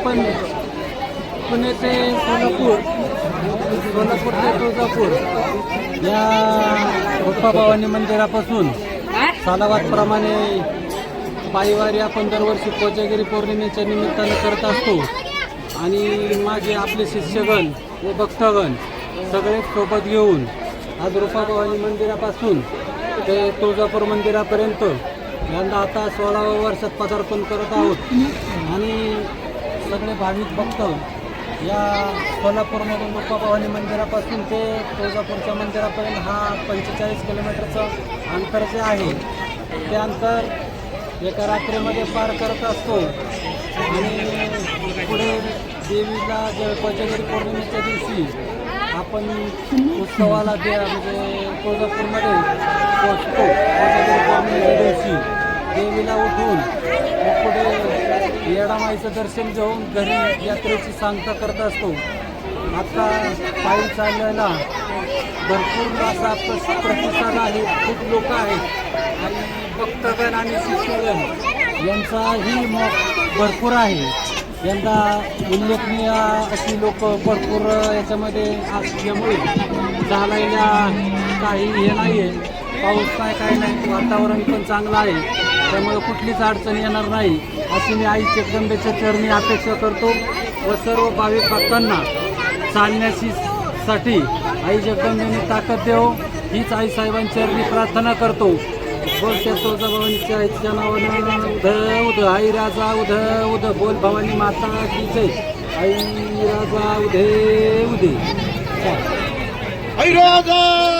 आपण पुणे ते सोलापूर सोलापूर ते तुळजापूर. या भवानी मंदिरापासून सालावादप्रमाणे पायवारी आपण दरवर्षी कोजागिरी पौर्णिमेच्या निमित्तानं करत असतो. आणि माझे आपले शिष्यगण व भक्तगण सगळे सोबत घेऊन आज रुपा भवानी मंदिरापासून ते तुळजापूर मंदिरापर्यंत यंदा आता सोळाव्या वर्षात पदार्पण करत आहोत. आणि सगळे भाविक भक्त या कोल्हापूरमधून रुपा मंदिरापासून ते तुळजापूरच्या मंदिरापर्यंत हा पंचेचाळीस किलोमीटरचं अंतर जे आहे ते अंतर एका रात्रीमध्ये पार करत असतो. आणि पुढे देवीला जे कोजागिरी पौर्णिमेच्या दिवशी आपण उत्सवाला दे म्हणजे तुळजापूरमध्ये पोचतो. कोजागिरी पौर्णिमेच्या दिवशी देवीला उठून पुढे येडामाईचं दर्शन घेऊन घरी यात्रेची सांगता करत असतो. आता पायी चालवायला भरपूर असा प्रतिसाद आहे. खूप लोक आहेत. आणि भक्तगण आणि शिष्यगण यांचाही मत भरपूर आहे. यंदा उल्लेखनीय अशी लोक भरपूर याच्यामध्ये असल्यामुळे झालेल्या काही हे नाही आहे पाऊस काय काय नाही. वातावरण पण चांगलं आहे. त्यामुळे कुठलीच अडचण येणार नाही. अशी मी आई जगदंबेच्या चरणी अपेक्षा करतो व सर्व भाविक भक्तांना चालण्याची साठी आई जगदंबेने ताकद देव हीच आई साहेबांचरणी प्रार्थना करतो. बोल त्या तुळजाभवानीच्या आईच्या नावानं उध उध आई राजा उध उध बोल भवानी माता की जय. आई राजा उधे उदे राजा!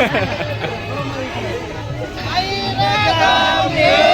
आता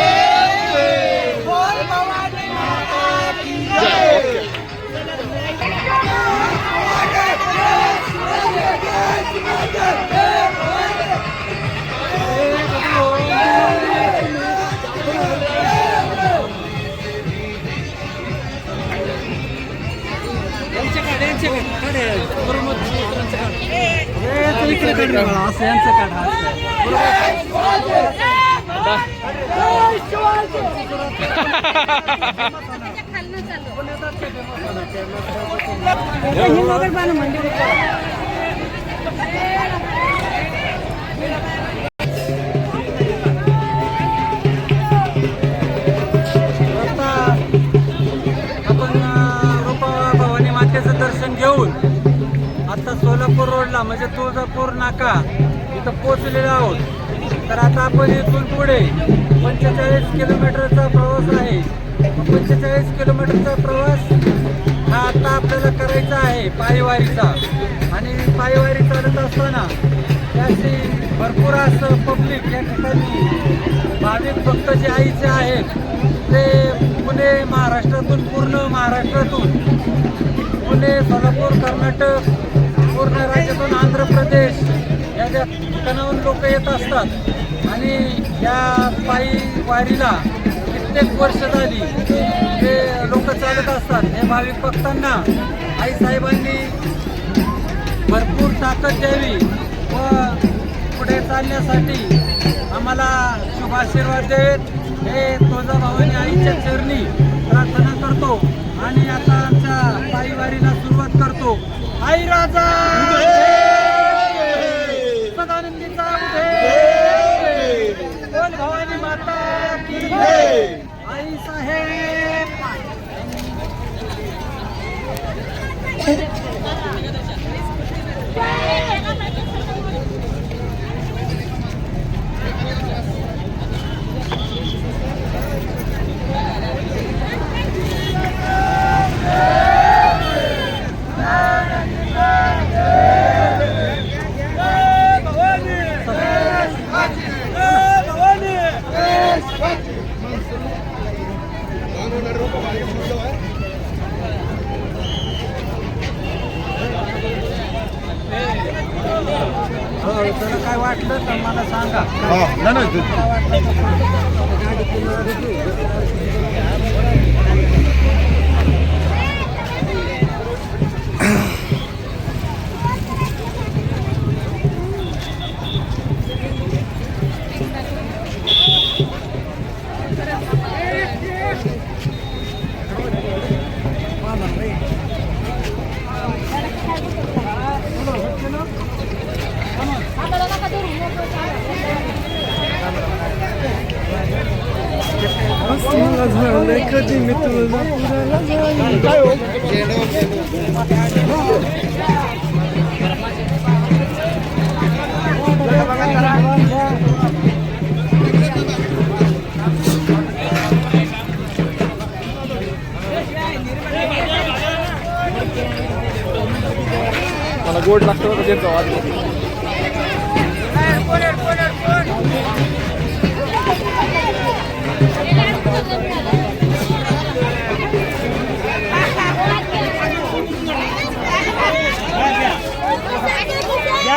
आपण रूपा भवानी मातेचं दर्शन घेऊन आता सोलापूर रोडला म्हणजे तुळजापूर नाका इथं पोचलेलो आहोत. तर आता आपण इथून पुढे पंचेचाळीस किलोमीटरचा प्रवास आहे. पंचेचाळीस किलोमीटरचा प्रवास हा आता आपल्याला करायचा आहे पायवारीचा. आणि पायवारी चालत असताना त्याशी भरपूर असं पब्लिक या ठिकाणी भाविक भक्त जे आईचे आहेत ते पुणे महाराष्ट्रातून पूर्ण महाराष्ट्रातून पुणे सोलापूर कर्नाटक पूर्ण राज्यातून आंध्र प्रदेश या ज्या ठिकाणाहून लोक येत असतात आणि या पायी वारीला कित्येक वर्ष झाली ते लोक चालत असतात हे भाविक भक्तांना आईसाहेबांनी भरपूर ताकद द्यावी व पुढे चालण्यासाठी आम्हाला शुभाशीर्वाद द्यावेत हे तुळजाभवानी आईच्या चरणी प्रार्थना करतो. आणि आता आमच्या पायी वारीला करतो आई राजा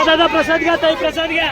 घ्या दादा प्रसाद घ्या ताई प्रसाद घ्या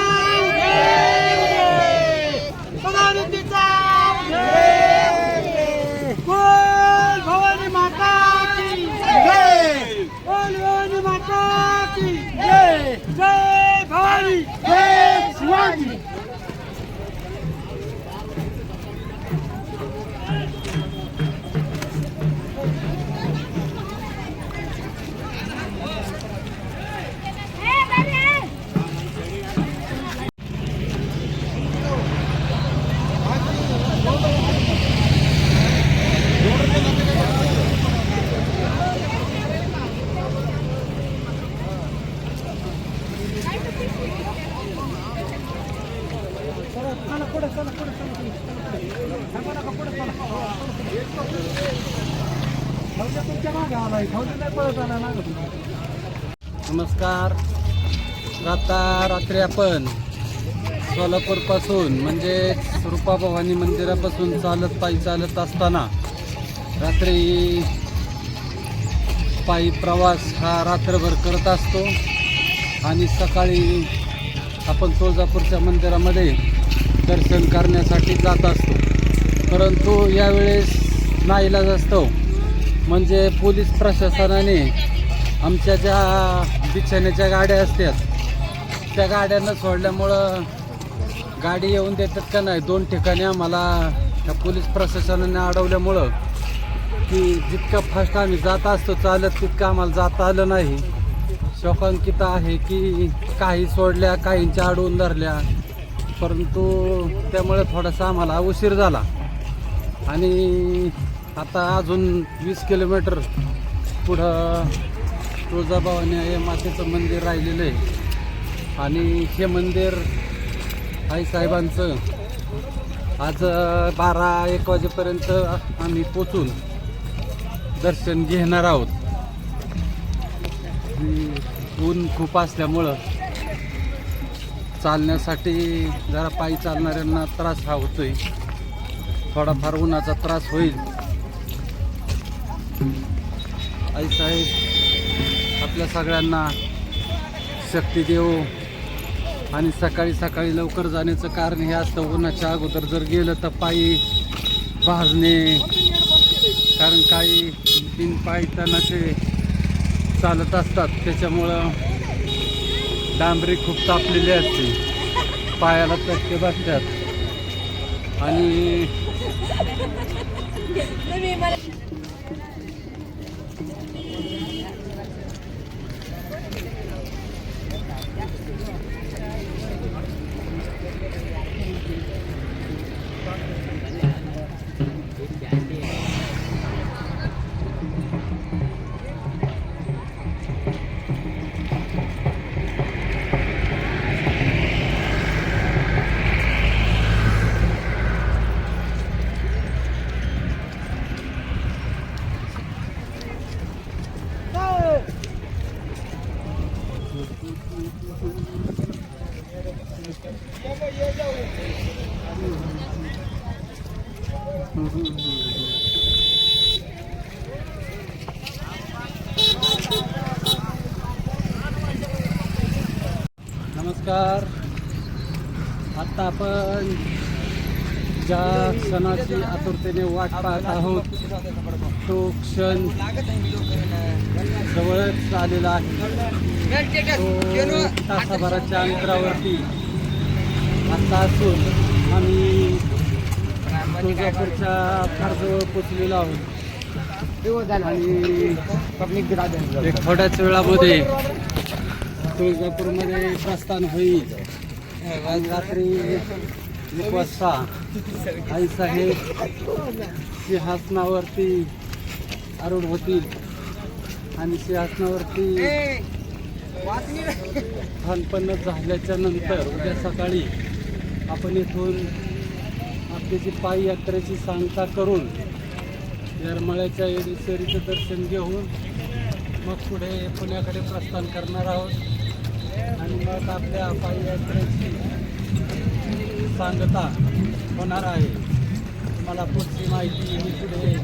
नमस्कार आता रात्री आपण सोलापूरपासून म्हणजे रूपा भवानी मंदिरापासून चालत पायी चालत असताना रात्री पायी प्रवास हा रात्रभर करत असतो. आणि सकाळी आपण तुळजापूरच्या मंदिरामध्ये दर्शन करण्यासाठी जात असतो. परंतु यावेळेस नाईलाज असतो. म्हणजे पोलीस प्रशासनाने आमच्या ज्या बिछाण्याच्या गाड्या असतात. त्या गाड्यांना सोडल्यामुळं गाडी येऊन देतात का नाही दोन ठिकाणी आम्हाला त्या पोलीस प्रशासनाने अडवल्यामुळं की जितका फास्ट आम्ही जात असतो चालत तितकं आम्हाला जाता आलं नाही. शोकांकित आहे की काही सोडल्या काहींच्या अडवून धरल्या. परंतु त्यामुळे थोडासा आम्हाला उशीर झाला. आणि आता अजून वीस किलोमीटर पुढं तुळजाभवानी हे मातेचं मंदिर राहिलेलं आहे. आणि हे मंदिर आईसाहेबांचं आज बारा एक वाजेपर्यंत आम्ही पोचून दर्शन घेणार आहोत. ऊन खूप असल्यामुळं चालण्यासाठी जरा पायी चालणाऱ्यांना त्रास हा होतोय. थोडाफार उन्हाचा त्रास होईल. आईसाहेब आपल्या सगळ्यांना शक्ती देऊ. आणि सकाळी सकाळी लवकर जाण्याचं कारण हे असतं उन्हाच्या अगोदर जर गेलं तर पायी भाजणे. कारण काही तीन पायी तणाचे चालत असतात त्याच्यामुळं डांबरी खूप तापलेली असते. पायाला चटके बसतात. आणि नमस्कार. आता आपण ज्या क्षणाची आतुरतेने वाट पाहत आहोत तो क्षण जवळच आलेला आहे. तो तासाभराच्या अंतरावरती आता असून आम्ही तुळजापूरच्या फार जवळ पोचलेलो आहोत. आणि एक थोड्याच वेळामध्ये तुळजापूरमध्ये प्रस्थान होईल. आज रात्री एक वाजता आईसाहेब सिंहासनावरती आरूढ होतील. आणि सिंहासनावरती खानपन्न झाल्याच्यानंतर उद्या सकाळी आपण इथून आपली जी पायी यात्रेची सांगता करून येरमळ्याच्या येडेश्वरीचं दर्शन घेऊन मग पुढे पुण्याकडे प्रस्थान करणार आहोत. मुळात मग आपल्या पाययात्रेची सांगता होणार आहे. मला पुढची माहिती मी पुढे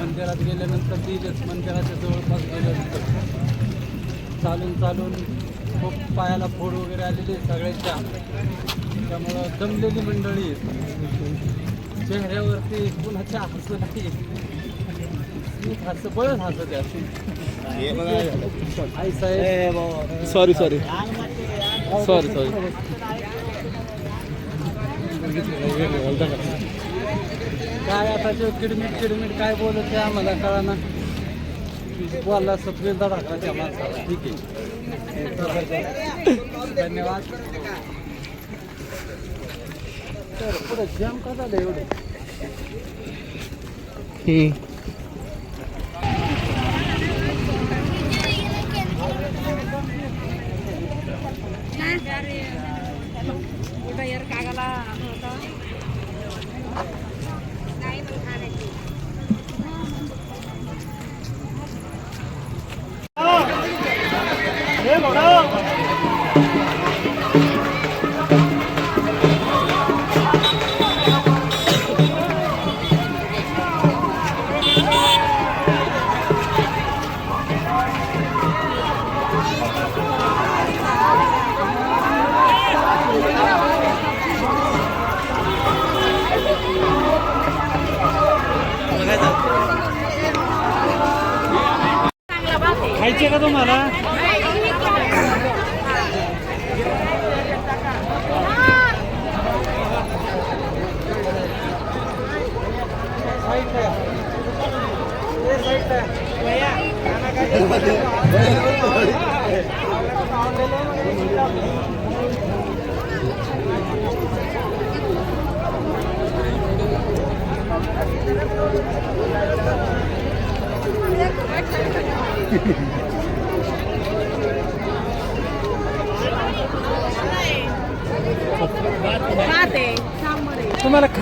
मंदिरात गेल्यानंतर दिलीच मंदिराच्या जवळपास गेल्यानंतर. चालून चालून खूप पायाला फोड वगैरे आलेली सगळ्याच्या सगळ्यांच्या. त्यामुळं जमलेली मंडळी चेहऱ्यावरती कुणाच्या हसू नाही सॉरी सॉरी सॉरी सॉरी काय आता ते किडमिट किडमिट काय बोलत आहे आम्हाला कळाना? बोलला सफेद धडाका त्या माणसाला. ठीक आहे. धन्यवाद. पुढे जाम का झालं एवढं?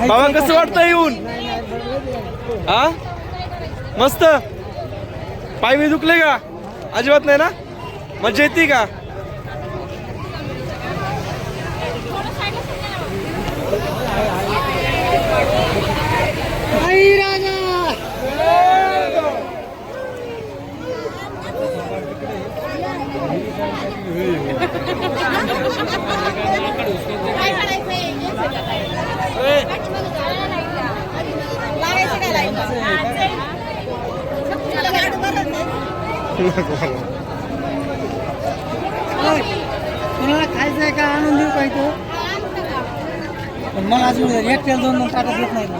बाबा कसं वाटतं येऊन? हा? मस्त? पाय मी दुखले का? अजिबात नाही ना? मजा येते का? नाही? तुम्हाला खायचं आहे का आणून देऊ काही तो पण मग अजून एकट्याला दोन दोन टाकत येत नाही ना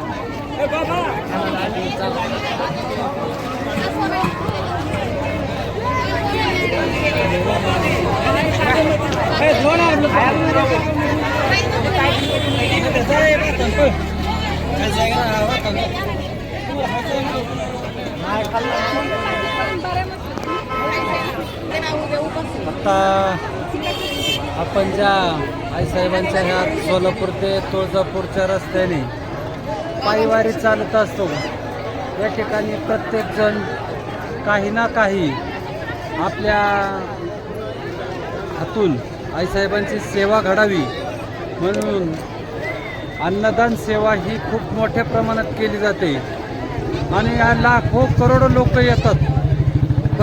आता आपण ज्या आईसाहेबांच्या ह्या सोलापूर ते तुळजापूरच्या रस्त्याने पायवारी चालत असतो या ठिकाणी प्रत्येकजण काही ना काही आपल्या हातून आईसाहेबांची सेवा घडावी म्हणून अन्नदान सेवा ही खूप मोठ्या प्रमाणात केली जाते. आणि या लाखो करोडो लोक येतात.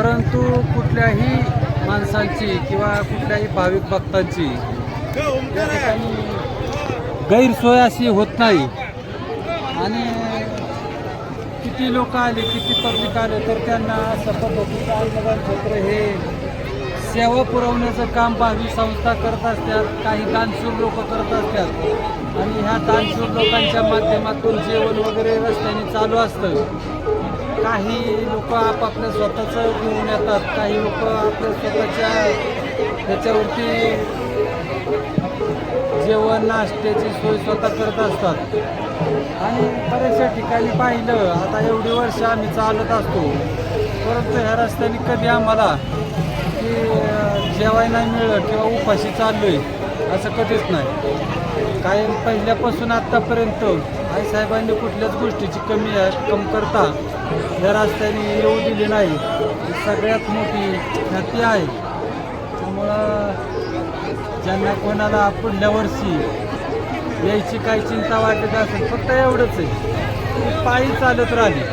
परंतु कुठल्याही माणसांची किंवा कुठल्याही भाविक भक्तांची त्या ठिकाणी गैरसोय अशी होत नाही. आणि किती लोक आले किती पब्लिक आले तर त्यांना सतत पद्धतीचं अन्नदान क्षेत्र हे सेवा पुरवण्याचं काम भावी संस्था करत असतात काही दानशूर लोक करत असतात. आणि ह्या दानशूर लोकांच्या माध्यमातून जेवण वगैरे रस्त्याने चालू असतं. काही लोक आपापल्या स्वतःचं घेऊन येतात काही लोक आपल्या स्वतःच्या त्याच्यावरती जेवण नाश्त्याची सोय स्वतः करत असतात. आणि बऱ्याचशा ठिकाणी पाहिलं आता एवढी वर्ष आम्ही चालत असतो. परंतु ह्या रस्त्याने कधी आम्हाला की जेवायला जेवाय नाही मिळलं किंवा उपाशी चाललोय असं कधीच नाही. काय पहिल्यापासून आत्तापर्यंत आईसाहेबांनी कुठल्याच गोष्टीची कमी आहे कमतरता या रस्त्याने येऊ दिली नाही. ही सगळ्यात मोठी ख्याती आहे. त्यामुळं ज्यांना कोणाला पुढल्या वर्षी यायची काही चिंता वाटत असेल फक्त एवढंच आहे. पायी चालत राहिली.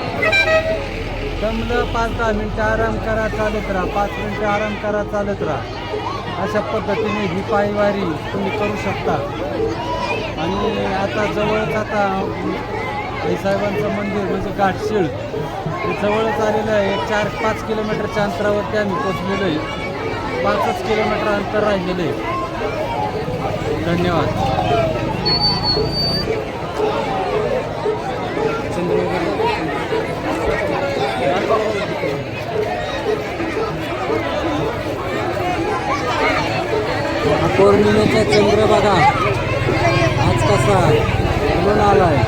जमलं पाच दहा मिनटं आराम करा चालत राहा. पाच मिनटं आराम करा चालत राहा. अशा पद्धतीने ही पायवारी तुम्ही करू शकता. आणि आता जवळच आता आईसाहेबांचं मंदिर म्हणजे घाटशीळ. हे जवळच आलेलं आहे. एक चार पाच किलोमीटरच्या अंतरावरती आम्ही पोचलेलो आहे. पाचच किलोमीटर अंतर राहिलेलं आहे. धन्यवाद. पौर्णिमेचा चंद्र बघा. आज कसा म्हणून आलाय.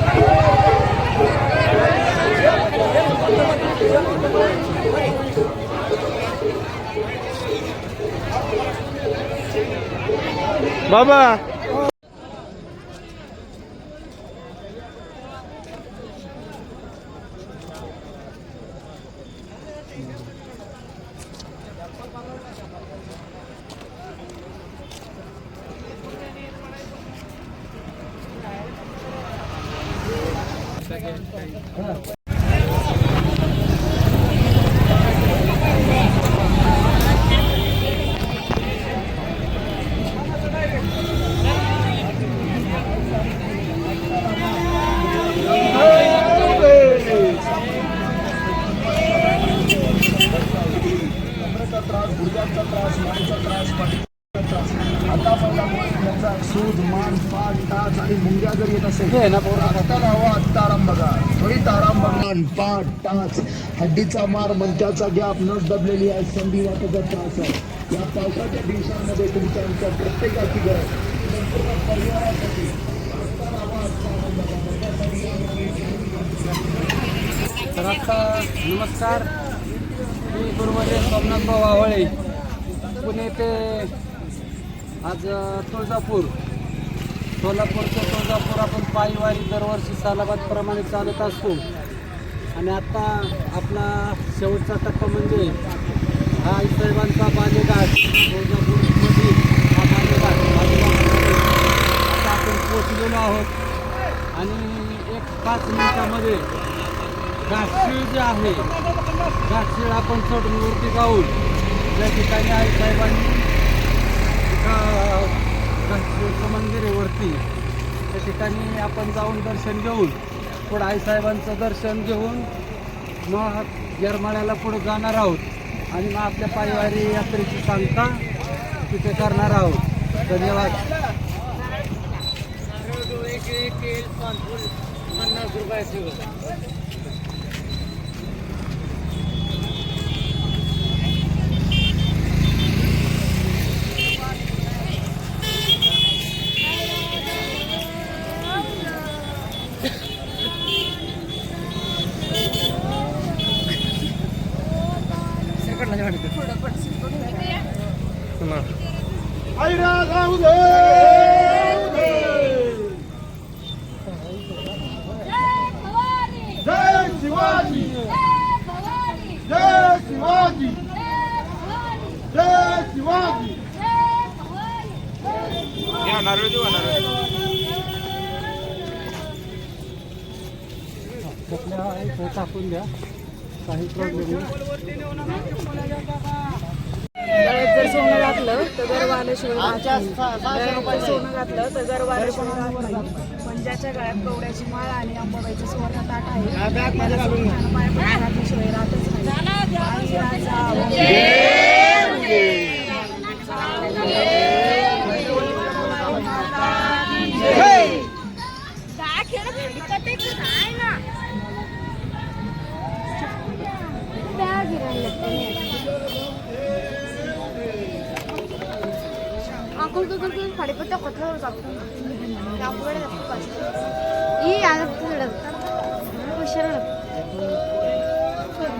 बाबा सूज मान पाठ टाच आणि मुंग्या जर येत असेल हे आहे ना तर आत्ता लावा आत्ता आराम बघा त्वरित आराम बघा मान पाठ टाच हड्डीचा मार मंत्याचा गॅप न दबलेली आहे. संधी वाटाचा त्रास आहे. या पावसाच्या दिवसांमध्ये तुमच्या आमच्या प्रत्येकाची गरज. संपूर्ण परिवारासाठी आत्ता तर आता नमस्कार. मी गुरुवारी सोमनाथ भाऊ आवळे. पुणे ते आज तुळजापूर. सोलापूर ते तुळजापूर आपण पायीवारी दरवर्षी सालाबादप्रमाणे चालत असतो. आणि आता आपला शेवटचा टप्पा म्हणजे हा आईसाहेबांचा बालेघाट तुळजापूरमधील हा बालेघाट आता आपण पोचलेलो आहोत. आणि एक पाच मिनिटामध्ये घाटशीळ जे आहे घाटशीळ आपण चढूनवरती जाऊन त्या ठिकाणी आई साहेबांनी एका घाटशीळचं मंदिर आहे वरती. त्या ठिकाणी आपण जाऊन दर्शन घेऊन पुढं आईसाहेबांचं दर्शन घेऊन मग येरमाळ्याला पुढं जाणार आहोत आणि मग आपल्या पायवारी यात्रेची सांगता तिथे करणार आहोत धन्यवाद जय राजा আকুল তো কিন্তু সাড়ে কথা যাবো কাপড়ে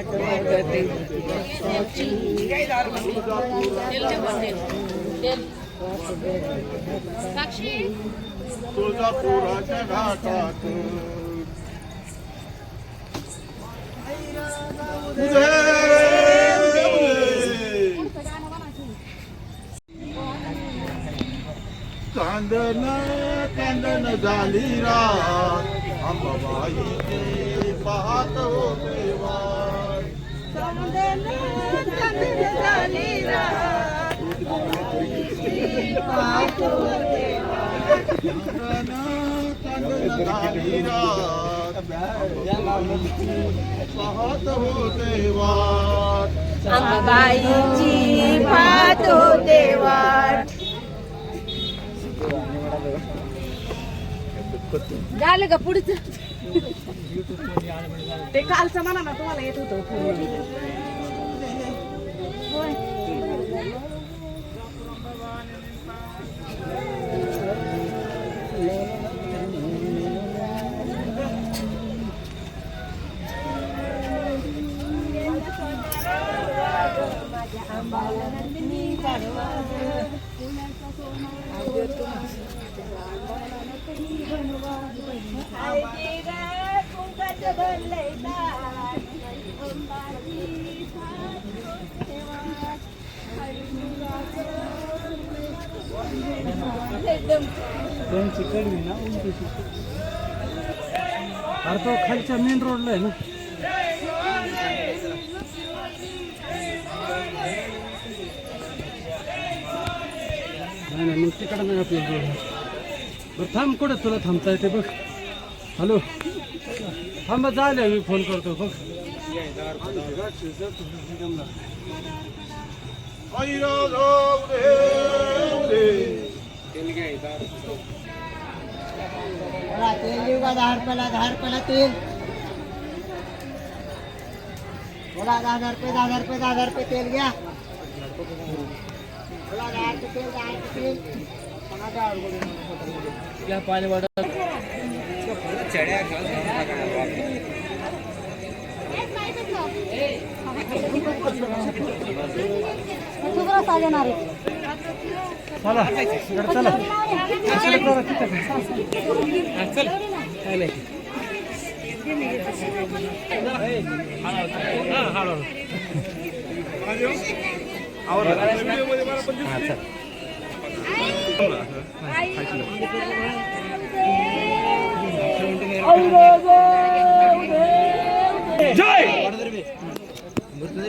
बघते तुळजापुराच्या घाटात चांदन चांदन झाली रात. अंबाबाईचे पाहत होते. चांदन चांदन झाली होते वाट. झालं का पुढचं? ते कालचं म्हणा ना तुम्हाला येत होतं त्यांची कडवी ना उलटीची अरे तो खालच्या मेन रोडला आहे ना नाही मग तिकडं नाही आपल्याला रोड बरं थांब कुठं तुला थांबता येते बघ. हॅलो. थांबा जायला मी फोन करतो बघ. तेल देऊ का दहा रुपयाला दहा रुपयाला तेल बोला दहा हजार रुपये दहा हजार रुपये दहा हजार रुपये तेल घ्या बोला दहा रुपये तेल दहा रुपये तेल चला. करा तिथं.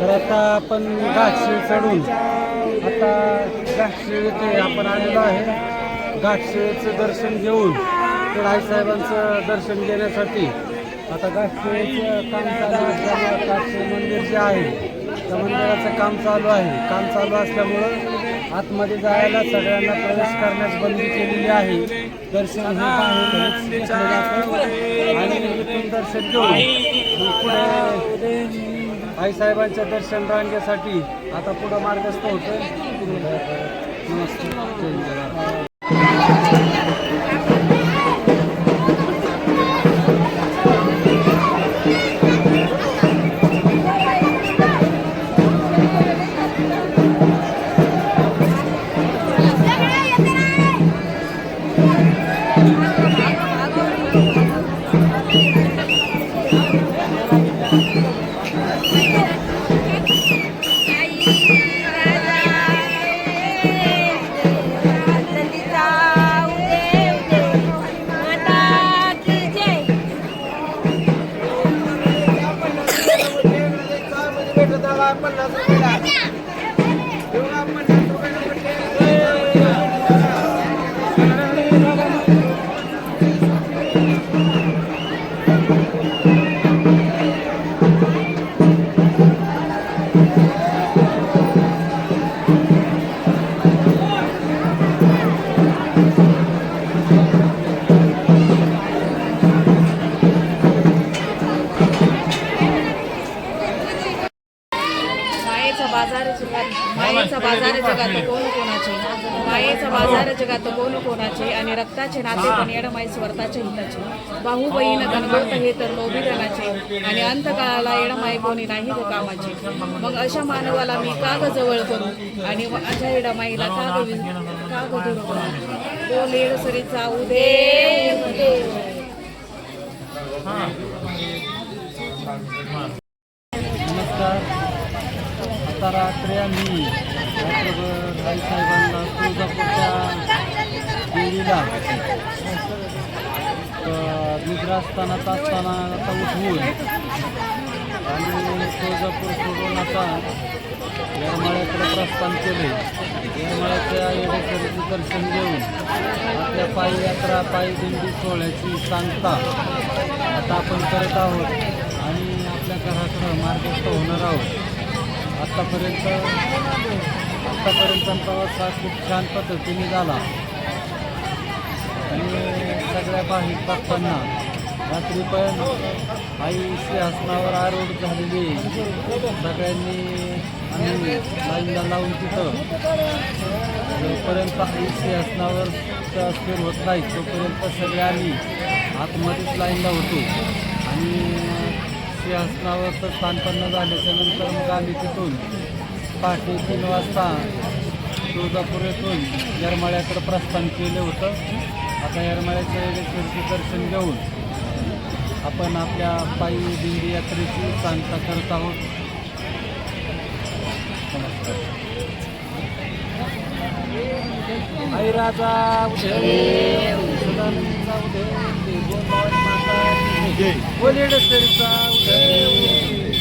तर आता आपण घाटशीळ चढून आता घाटशीळ ते आपण आलेलो आहे. घाटशीळचं दर्शन घेऊन तर आईसाहेबांचं दर्शन घेण्यासाठी आता गाठपेचं काम चालू असल्यामुळं मंदिर जे आहे त्या मंदिराचं काम चालू आहे. काम चालू असल्यामुळं आतमध्ये जायला सगळ्यांना प्रवेश करण्यास बंदी केलेली आहे. दर्शन हे जातं आणि इथून दर्शन घेऊन पुढे आईसाहेबांच्या दर्शन रांगेसाठी आता पुढं मार्गस्थ होतोय. नमस्ते पहिलं बाहू हे तर लोभी धनाचे आणि अंतकाळाला येणमाई कोणी नाही गो कामाचे मग अशा मानवाला मी काग जवळ करू? आणि अशा येडमाईला का काग वि- का दूर करू? सरीचा उदे नमस्कार. आता रात्री आम्ही रात्रभर तुळजापूरच्या देवीला अ, असताना असताना आता उठवून आणि तुळजापूर सोडून आता येरमाळ्याकडे प्रस्थान केले. येरमाळ्याच्या येडेश्वरीचं दर्शन घेऊन आपल्या पायी यात्रा पायी दिंडी सोहळ्याची सांगता आता आपण करत आहोत आणि आपल्या घराकडं मार्गस्थ होणार आहोत. आत्तापर्यंत आत्तापर्यंत प्रवास हा खूप छान पद्धतीने झाला. आणि सगळ्या भाविक भक्तांना रात्री पण आई सिंहासनावर आरोप झालेली. सगळ्यांनी आम्ही लाईनला लावून तिथं. जोपर्यंत आई सिंहासनावर स्थिर होत नाही तोपर्यंत सगळे आम्ही आतमध्येच लाईनला होतो. आणि सिंहासनावर तर स्थानपन्न झाल्याच्यानंतर मग आम्ही तिथून पहाटे तीन वाजता तुळजापूर येथून येरमाळ्याकडे प्रस्थान केलं होतं. आता येरमाळ्याच्या येडेश्वरचे दर्शन घेऊन आपण आपल्या पायी दिंडी यात्रेची सांगता करत आहोत. नमस्कार. आई राजा उदय. उदय. उदय.